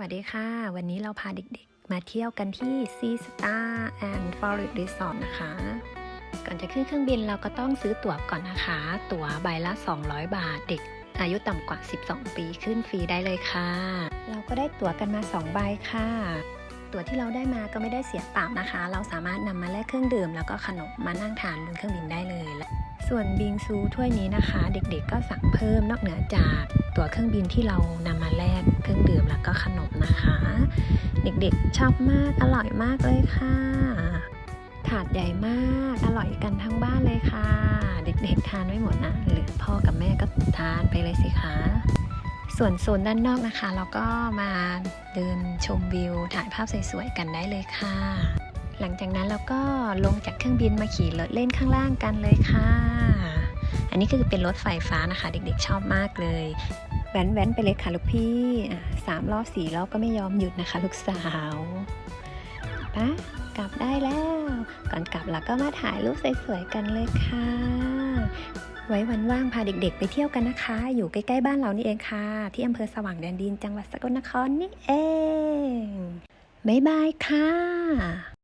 วัสดีค่ะ วันนี้เราพาเด็กๆ มาเที่ยวกันที่ Sea Star and Forest Resort นะคะ ก่อนจะขึ้นเครื่องบินเราก็ต้องซื้อตั๋วก่อนนะคะ ตั๋วใบละ 200 บาท เด็กอายุต่ำกว่า 12 ปีขึ้นฟรีได้เลยค่ะ เราก็ได้ตั๋วกันมา 2 ใบค่ะ ตั๋วที่เราได้มาก็ไม่ได้เสียเปล่านะคะ เราสามารถนำมาแลกเครื่องดื่ม แล้วก็ขนมมานั่งทานบนเครื่องบินได้ ส่วนบิงซูถ้วยนี้นะคะ เด็กๆก็สั่งเพิ่มนอกเหนือจากตั๋วเครื่องบินที่เรานำมาแลกเครื่องดื่มแล้วก็ขนมนะคะ เด็กๆชอบมากอร่อยมากเลยค่ะ ถาดใหญ่มากอร่อยกันทั้งบ้านเลยค่ะ เด็กๆทานไม่หมดนะเหลือพ่อกับแม่ก็ทานไปเลยสิคะส่วนโซนด้านนอกนะคะ เราก็มาเดินชมวิวถ่ายภาพสวยๆกันได้เลยค่ะ หลังจากนั้นเราก็ลงจากเครื่องบินมาขี่รถเล่นข้างล่างกันเลยค่ะ อันนี้คือเป็นรถไฟฟ้านะคะ เด็กๆชอบมากเลยแว้นๆไปเลยค่ะลูกพี่สามรอบสี่รอบก็ไม่ยอมหยุดนะคะ ลูกสาวปะกลับได้แล้ว ก่อนกลับเราก็มาถ่ายรูปสวยๆกันเลยค่ะ ไว้วันว่างพาเด็กๆ ไปเที่ยวกันนะคะ อยู่ใกล้ๆบ้านเรานี่เองค่ะ ที่อำเภอสว่างแดนดินจังหวัดสกลนครนี่เอง บ๊ายบายค่ะ